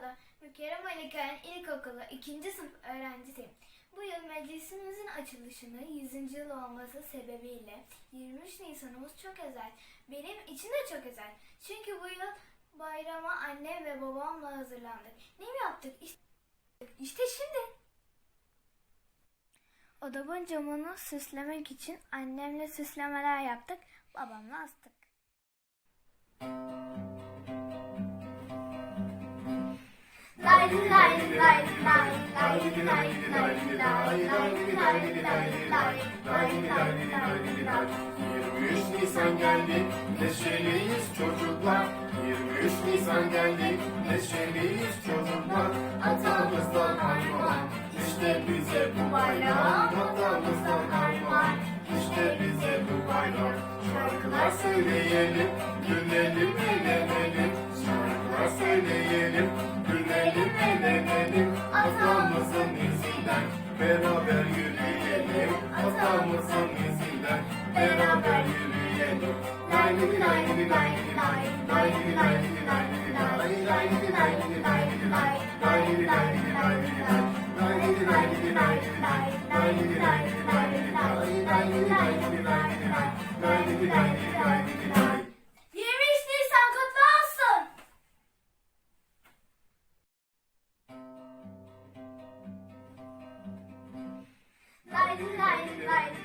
Merhabalar, Mükerrem Ali Kaya İlkokulu 2. sınıf öğrencisiyim. Bu yıl meclisimizin açılışını 100. yıl olması sebebiyle 23 Nisan'ımız çok özel. Benim için de çok özel. Çünkü bu yıl bayrama annem ve babamla hazırlandık. Ne mi yaptık? İşte, şimdi. Odamın camını süslemek için annemle süslemeler yaptık, babamla astık. Lay 23 Nisan geldi, neşeliyiz çocuklar. 23 Nisan geldi, neşeliyiz çocuklar. Atamızdan armağan, işte bize bu bayram. Atamızdan armağan, işte bize bu bayram. Şarkılar söyleyelim, beraber yürüyelim. Atamızın izinden beraber yürüyelim. Lay lay lay lay lay lay lay lay lay lay lay lay lay lay lay lay light, light,